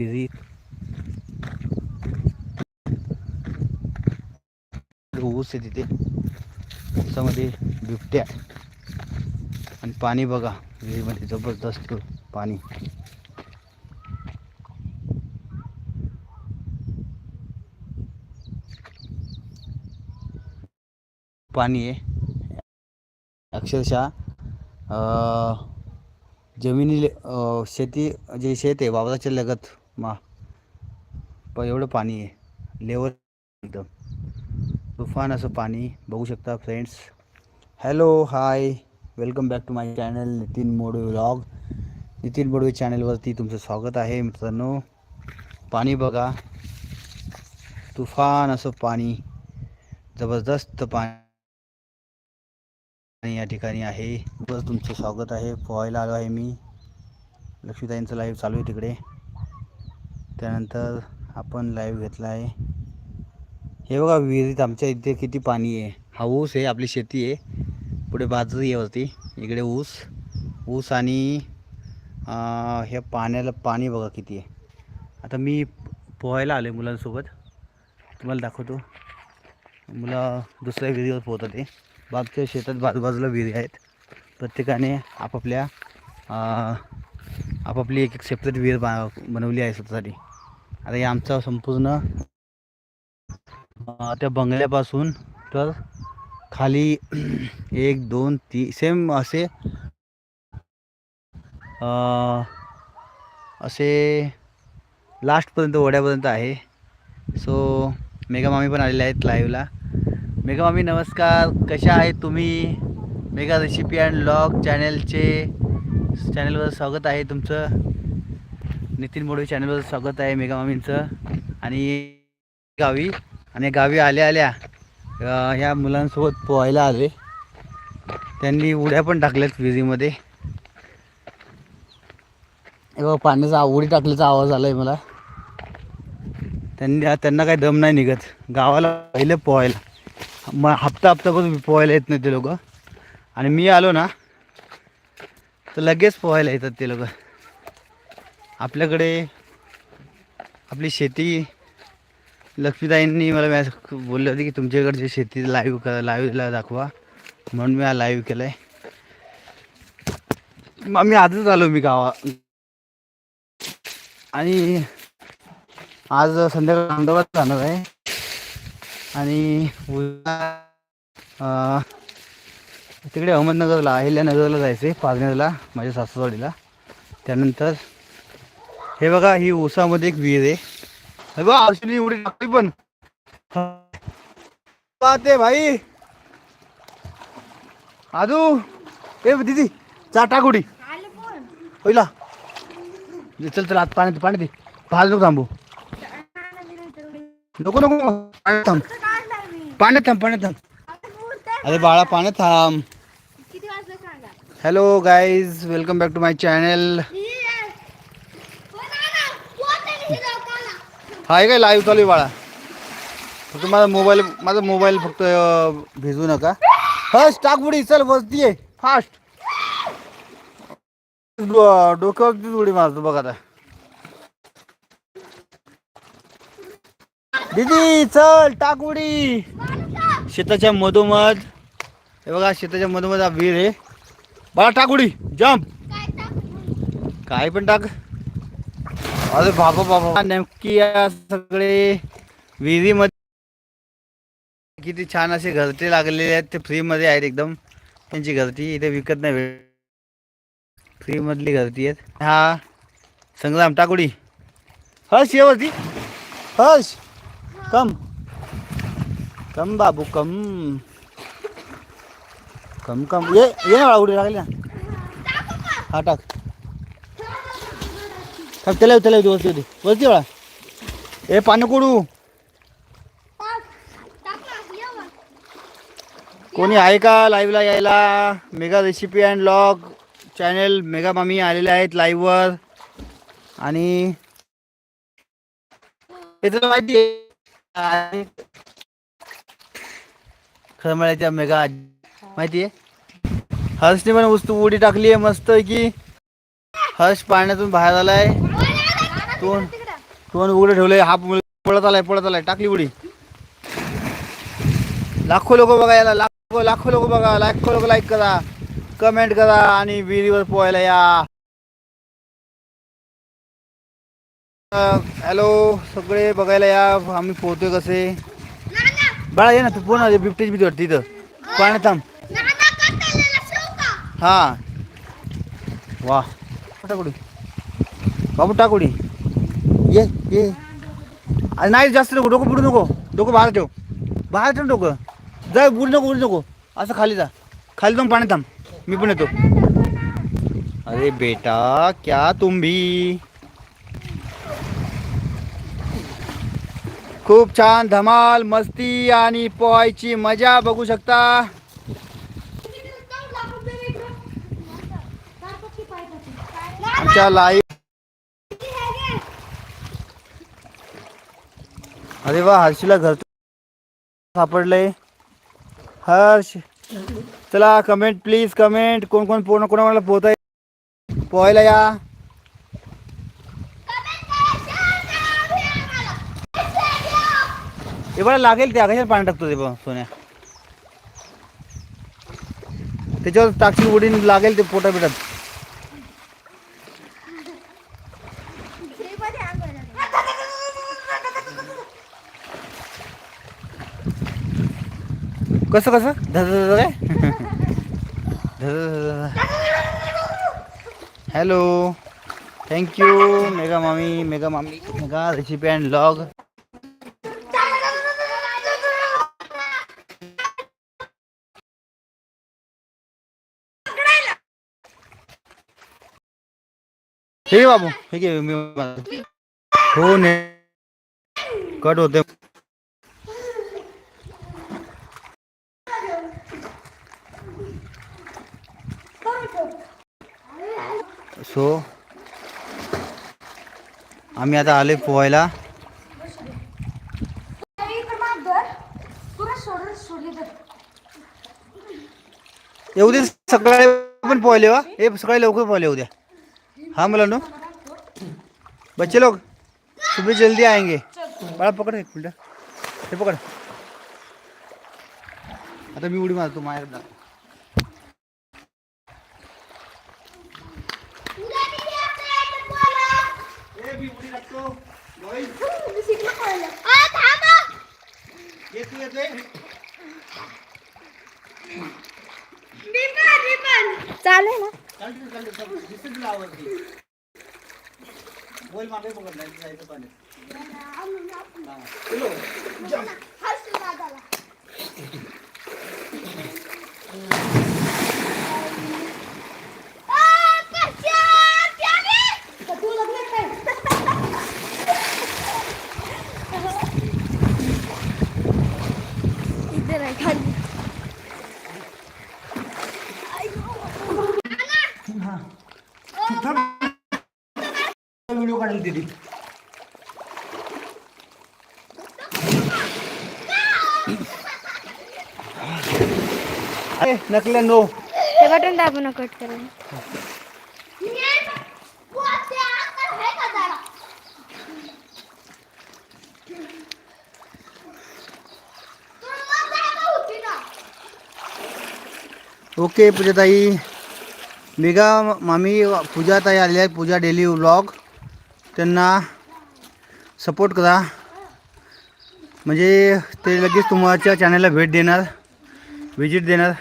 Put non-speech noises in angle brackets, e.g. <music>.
विहिरीत ऊस आहे तिथे. ऊसामध्ये बिबट्या आणि पाणी बघा विहिरीमध्ये जबरदस्त पाणी. पाणी आहे. अक्षरशः अं, जमिनी अं, शेती जे शेत आहे वावराच्या लगत मा प एवढं पाणी आहे. लेवल एकदम. तुफान असं पाणी बघू शकता friends hello hi welcome back to my channel Nitin Modve vlog Nitin Modve चॅनलवरती तुमचं स्वागत आहे मित्रांनो. पाणी बघा. तुफान असं पाणी जबरदस्त पाणी या ठिकाणी आहे. बस तुमचं स्वागत आहे. पोहायला आलो आहे मी. लक्ष्मीताईंचं लाईव्ह चालू आहे तिकडे. त्यानंतर आपण लाईव्ह घेतला आहे. हे बघा विहिरीत आमच्या इथे किती पाणी आहे. हा ऊस आहे आपली शेती आहे. पुढे बाजरी आहे वरती. इकडे ऊस. ऊस आणि ह्या पाण्याला पाणी बघा किती आहे. आता मी पोहायला आलो आहे मुलांसोबत. तुम्हाला दाखवतो. मुलं दुसऱ्या विहिरीवर पोहतात ते. बाबच्या शेतात बाजूबाजूला विहिरी आहेत. प्रत्येकाने आपापल्या आपापली एक एक सेपरेट विहीर बा बनवली आहे स्वतःसाठी. आता हे आमचा संपूर्ण त्या बंगल्यापासून तर खाली <clears throat> एक दोन तीन सेम असे असे लास्टपर्यंत ओढ्यापर्यंत आहे. सो मेगा मामी पण आलेले आहेत लाईव्हला मेगा मामी नमस्कार. कशा आहेत तुम्ही? मेगा रेसिपी अँड लॉग चॅनलचे चॅनलवर स्वागत आहे तुमचं. नितीन मोडवी चॅनलवर स्वागत आहे मेगा मामींचं. आणि गावी आणि गावी आल्या आल्या ह्या मुलांसोबत पोहायला आले त्यांनी उड्या पण टाकल्यात विहिरीमध्ये पाण्याचा उडी टाकल्याचा आवाज आला आहे मला. त्यांनी त्यांना काही दम नाही निघत. गावाला पहिले पोहायला. मग हप्ता हप्तापासून पोहायला येत नाही ते लोक. आणि मी आलो ना तर लगेच पोहायला येतात ते लोक. आपल्याकडे आपली शेती लक्ष्मीताईंनी मला मॅस बोलले होते की तुमच्याकडची शेती लाईव्ह करा लाईव्हला दाखवा. म्हणून मी हा लाईव्ह केला आहे मग मी आजच आलो मी गावा आणि आज संध्याकाळ अहमदाबाद जाणार आहे. आणि उद्या तिकडे अहमदनगरला अहिल्यानगरला जायचं आहे पाजनेरला माझ्या सासूवाडीला त्यानंतर हे बघा ही ऊसामध्ये एक विहीर आहे. हे बघा अश्विनी उडी टाकली पण. ते भाई. आदू ए दीदी चा टाक उडी होईला चल चल आत पाण्यात पाण्यात दे. पाहायला नको थांबू. नको नको पाण्यात थांब. पाण्यात थांब पाण्यात थांब. अरे बाळा पाण्यात थांब. Hello guys welcome back to my channel hi काय लाईव्ह चालू आहे बाळा. फक्त माझा मोबाईल माझा मोबाईल फक्त भिजू नका. हस टाक बुडी चल आहे फास्ट डोक्यावरती उडी मारतो बघ आता. दीदी चल टाक उडी शेताच्या मधोमध. हे बघा शेताच्या मधोमध हा आहे. बाळा टाक उडी जम्प काय पण टाक. अरे बाबा बाबा नेमकी या सगळे विहिरीमध्ये किती छान असे घरटे लागलेले आहेत ते फ्रीमध्ये आहेत एकदम. त्यांची घरटी इथे विकत नाही फ्रीमधली घरटी आहेत. हा संग्राम टाकुडी. हस ये वरती. हस कम. कम बाबू कम. कम कम. ये ये उडी लागली ना. हा टाक. टाक त्याला त्याला येऊ वरती होती वरती वळा ए पाणी कोडू. कोणी आहे का लाईव्हला यायला? Mega recipe and vlog channel mega मामी आलेले आहेत लाईव्हवर आणि हे माहिती आहे? खरं म्हणायच्या मेगा माहिती आहे? हर्षने पण वस्तू उडी टाकली आहे मस्त की हर्ष पाण्यातून बाहेर आलाय. तो तोंड उघडं ठेवलंय हा पळत आलाय पळत आलाय. टाकली उडी लाखो लोक बघा याला लाखो लाखो लोक बघा. लाखो लोक लाईक करा. कमेंट करा आणि विहिरीवर पोहायला या. हॅलो सगळे बघायला या. आम्ही पोहतोय कसे. बाळा ये ना तू पोह ना बिबटीची भीती वाटते इथं पाण्यात थांब. हा. वा. टाकुडी. बाबू टाकुडी. ये ये. अरे नाही जास्त नको डोकं बुडू नको. डोकं बाहेर ठेव. बाहेर ठेव डोकं. जा बुडू नको बुडू नको. असं खाली जा. खाली जाऊन पाण्यात थांब. मी पण येतो. अरे बेटा क्या तुम भी? खूप छान धमाल मस्ती आणि पोहायची मजा बघू शकता. आमच्या लाईव्ह अरे वा हर्षीला घर सापडलंय. हर्ष चला कमेंट प्लीज कमेंट कोण कोण पूर्ण कोणाला पोहताय? पोहायला या. ते बघा लागेल ते आकाशात पाणी टाकतो ते बघ सोन्या. त्याच्यावर टाकशील उडीन लागेल ते पोटा बिटात कसं कसं? धर काय हॅलो थँक्यू मेगा मामी मेगा मामी मेगा रेसिपी अँड लॉग हे घे बाबू हे घे मी हो ने कट होते सो आम्ही आता आले पोहायला. येऊ दे सकाळी पण पोहायले वा हे सकाळी लवकर पोहले उद्या मला मलानो. बच्चे लोक सुबह जल्दी आएंगे. बड़ा पकड़ एक मिनटं. हे पकड. आता मी उडी मारतो माझ्याकडे चालेल ना. बोल मागे पकडला जायचं पाणी इधर आहे खाली व्हिडिओ काढायला दिली अरे नकल्या नो हे बटन दाबू ना कट करा. ओके पूजाताई. मेगा मामी पूजाताई आलेल्या आहे पूजा डेली व्लॉग. त्यांना सपोर्ट करा. म्हणजे ते लगेच तुमच्या चॅनलला भेट देणार व्हिजिट देणार.